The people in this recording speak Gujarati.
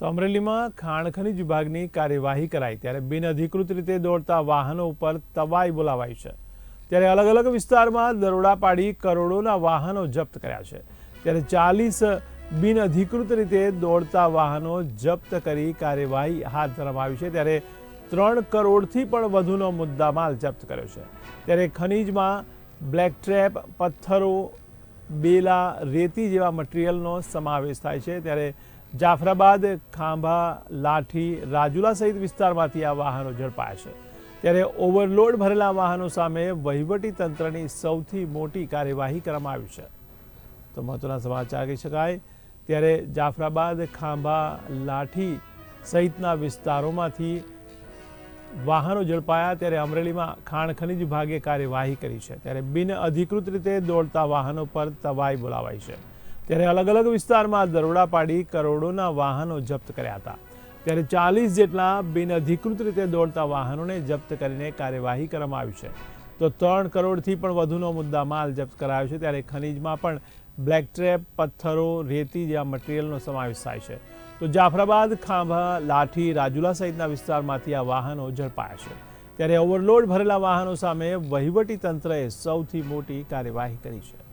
તો અમરેલીમાં ખાણ ખનીજ વિભાગની કાર્યવાહી કરાઈ ત્યારે બિનઅધિકૃત રીતે દોડતા વાહનો ઉપર તવાઈ બોલાવાઈ છે. ત્યારે અલગ અલગ વિસ્તારમાં દરોડા પાડી કરોડોના વાહનો જપ્ત કર્યા છે. ત્યારે ચાલીસ બિનઅધિકૃત રીતે દોડતા વાહનો જપ્ત કરી કાર્યવાહી હાથ ધરવામાં આવી છે. ત્યારે ત્રણ કરોડથી પણ વધુનો મુદ્દામાલ જપ્ત કર્યો છે. ત્યારે ખનીજમાં બ્લેક ટ્રેપ, પથ્થરો બેલા રેતી જેવા મટીરિયલનો સમાવેશ થાય છે. ત્યારે જાફરાબાદ, ખાંભા, લાઠી, રાજુલા સહિત વિસ્તારમાંથી આ વાહનો ઝડપાયા છે. ત્યારે ઓવરલોડ ભરેલા વાહનો સામે વહીવટી તંત્રની સૌથી મોટી કાર્યવાહી કરવામાં આવી છે. તો મહત્વના સમાચાર કહી શકાય. ત્યારે જાફરાબાદ, ખાંભા, લાઠી સહિતના વિસ્તારોમાંથી વાહનો ઝડપાયા ત્યારે અમરેલીમાં ખાણ ખનીજ વિભાગે કાર્યવાહી કરી છે. ત્યારે બિન અધિકૃત રીતે દોડતા વાહનો પર તવાઈ બોલાવાઈ છે. ત્યારે અલગ અલગ વિસ્તારમાં દરોડા પાડી કરોડોના વાહનો જપ્ત કર્યા હતા. ત્યારે ચાલીસ જેટલા બિન અધિકૃત રીતે દોડતા વાહનોને જપ્ત કરીને કાર્યવાહી કરવામાં આવી છે. તો ત્રણ કરોડથી પણ વધુનો મુદ્દા માલ જપ્ત કરાયો છે. ત્યારે ખનીજમાં પણ બ્લેક ટ્રેપ, પથ્થરો, રેતી જેવા મટીરિયલનો સમાવેશ થાય છે. તો જાફરાબાદ, ખાંભા, લાઠી, રાજુલા સહિતના વિસ્તારમાંથી આ વાહનો ઝડપાયા છે. ત્યારે ઓવરલોડ ભરેલા વાહનો સામે વહીવટી તંત્રએ સૌથી મોટી કાર્યવાહી કરી છે.